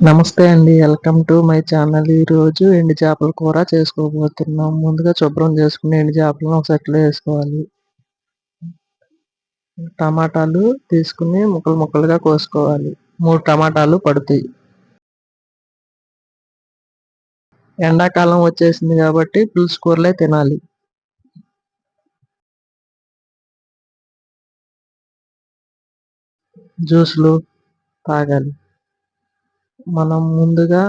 నమస్తే అండి. Welcome to my channel. ఈ రోజు ఎండు చేపల కూర చేసుకోబోతున్నాం. ముందుగా శుభ్రం చేసుకుని ఎండు చేపలను ఒక సెట్లో వేసుకోవాలి. టమాటాలు తీసుకుని ముక్కలు ముక్కలుగా కోసుకోవాలి. మూడు టమాటాలు పడుతాయి. ఎండాకాలం వచ్చేసింది కాబట్టి పులుసు కూరలే తినాలి. జ్యూస్లు తాగాలి. మనం ముందుగా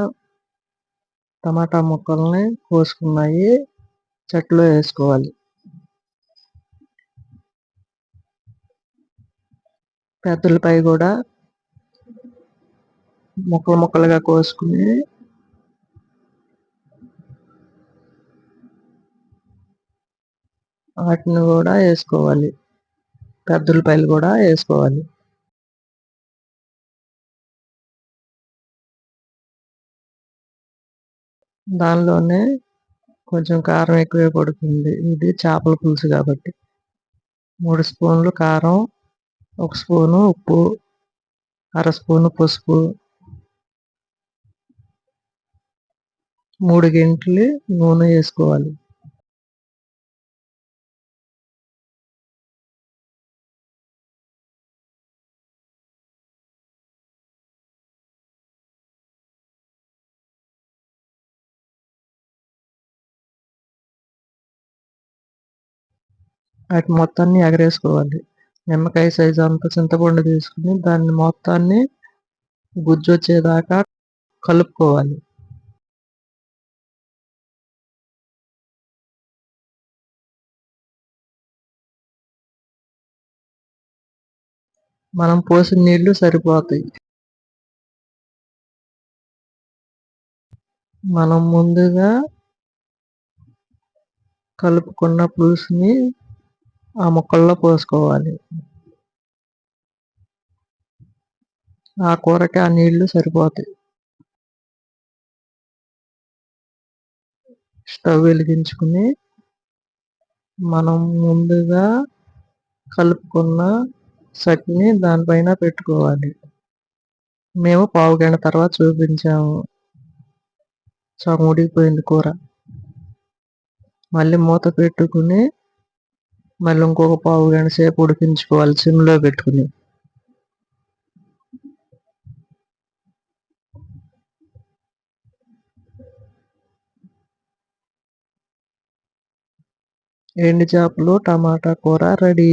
టమాటా ముక్కల్ని కోసుకున్నాయి చెట్లో వేసుకోవాలి. పెద్దలపై కూడా ముక్కలు ముక్కలుగా కోసుకుని వాటిని కూడా వేసుకోవాలి. పెద్దలపైలు కూడా వేసుకోవాలి. దానిలోనే కొంచెం కారం ఎక్కువే పడుతుంది. ఇది చేపల పులుసు కాబట్టి. మూడు స్పూన్లు కారం ఒక స్పూను ఉప్పు అర స్పూను పసుపు మూడు గంటలు నూనె వేసుకోవాలి. వాటి మొత్తాన్ని ఎగరేసుకోవాలి. నిమ్మకాయ సైజు అంత చింతపండు తీసుకుని దాన్ని మొత్తాన్ని గుజ్జు వచ్చేదాకా కలుపుకోవాలి. మనం పోసిన నీళ్ళు సరిపోతాయి. మనం ముందుగా కలుపుకున్న పులుసుని ఆ ముక్కల్లో పోసుకోవాలి. ఆ కూరకి ఆ నీళ్ళు సరిపోతాయి. స్టవ్ వెలిగించుకుని మనం ముందుగా కలుపుకున్న చట్నీ దానిపైన పెట్టుకోవాలి. మేము పావు గంట తర్వాత చూపించాము. చముడిపోయింది కూర. మళ్ళీ మూత పెట్టుకుని మళ్ళీ ఇంకొక పావు గంట సేపు ఉడికించుకోవాలి సిమ్లో పెట్టుకుని. ఎండు చేపలు టమాటా కూర రెడీ.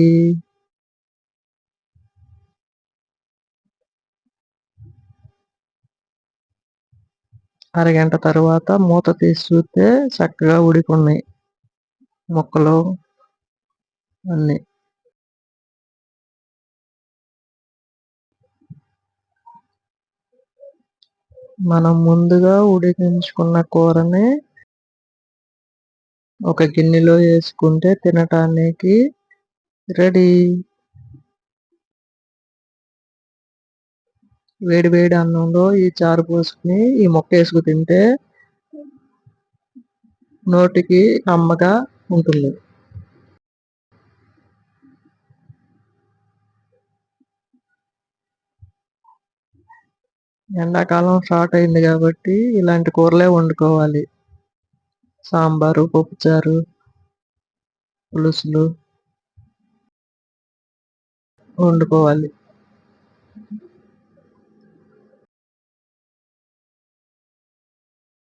అరగంట తర్వాత మూత తీసి చూస్తే చక్కగా ఉడికున్నాయి ముక్కలు. అన్నీ. మనం ముందుగా ఉడికించుకున్న కూరని ఒక గిన్నెలో వేసుకుంటే తినటానికి రెడీ. వేడి వేడి అన్నంలో ఈ చారు పోసుకుని ఈ మొక్క వేసుకు తింటే నోటికి అమ్మగా ఉంటుంది. ఎండాకాలం స్టార్ట్ అయింది కాబట్టి ఇలాంటి కూరలే వండుకోవాలి. సాంబారు పప్పుచారు పులుసులు వండుకోవాలి.